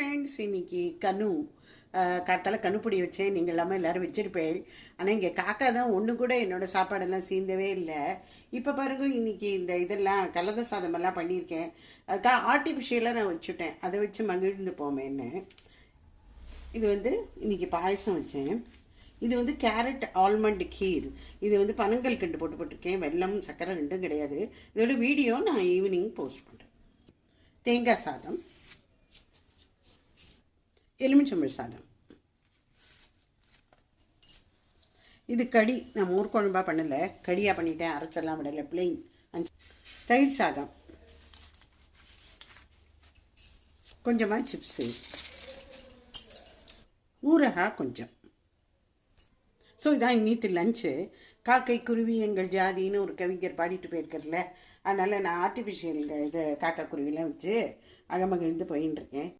Friends இன்னைக்கு கனு காத்தால கனுப்பிடி வச்சேன் நீங்கள் எல்லாமே எல்லாரும் வச்சுருப்பேன். ஆனால் இங்கே காக்கா தான் ஒன்று கூட என்னோடய சாப்பாடெல்லாம் சீந்தவே இல்லை. இப்போ பாருங்க இன்னைக்கு இந்த இதெல்லாம் கலந்த சாதமெல்லாம் பண்ணியிருக்கேன். அதுக்காக ஆர்டிஃபிஷியலாக நான் வச்சுட்டேன். அதை வச்சு மகிழ்ந்து போமேன்னு. இது வந்து இன்னைக்கு பாயசம் வச்சேன். இது வந்து கேரட் ஆல்மண்ட் கீர். இது வந்து பனங்கல் கண்டு போட்டு போட்டிருக்கேன். வெல்லம் சக்கரை ரெண்டும் கிடையாது. இதோட வீடியோ நான் ஈவினிங் போஸ்ட் பண்ணுறேன் தேங்காய் சாதம். எலுமிச்சம்பழ சாதம். இது கடி. நான் மோர் பண்ணலை. கடியாக பண்ணிட்டேன். அரைச்செல்லாம் விடலை. பிளெயின் அஞ்சு. தயிர் சாதம். கொஞ்சமாக சிப்ஸு ஊரகாய் கொஞ்சம். ஸோ இதான் இன்னித்து லஞ்சு காக்கை குருவி எங்கள் ஜாதின்னு ஒரு கவிஞர் பாடிட்டு போயிருக்கார்ல அதனால் நான் ஆர்டிஃபிஷியல் இது காக்கா குருவிலாம் வச்சு அகமகிழ்ந்து போயின்னு இருக்கேன்.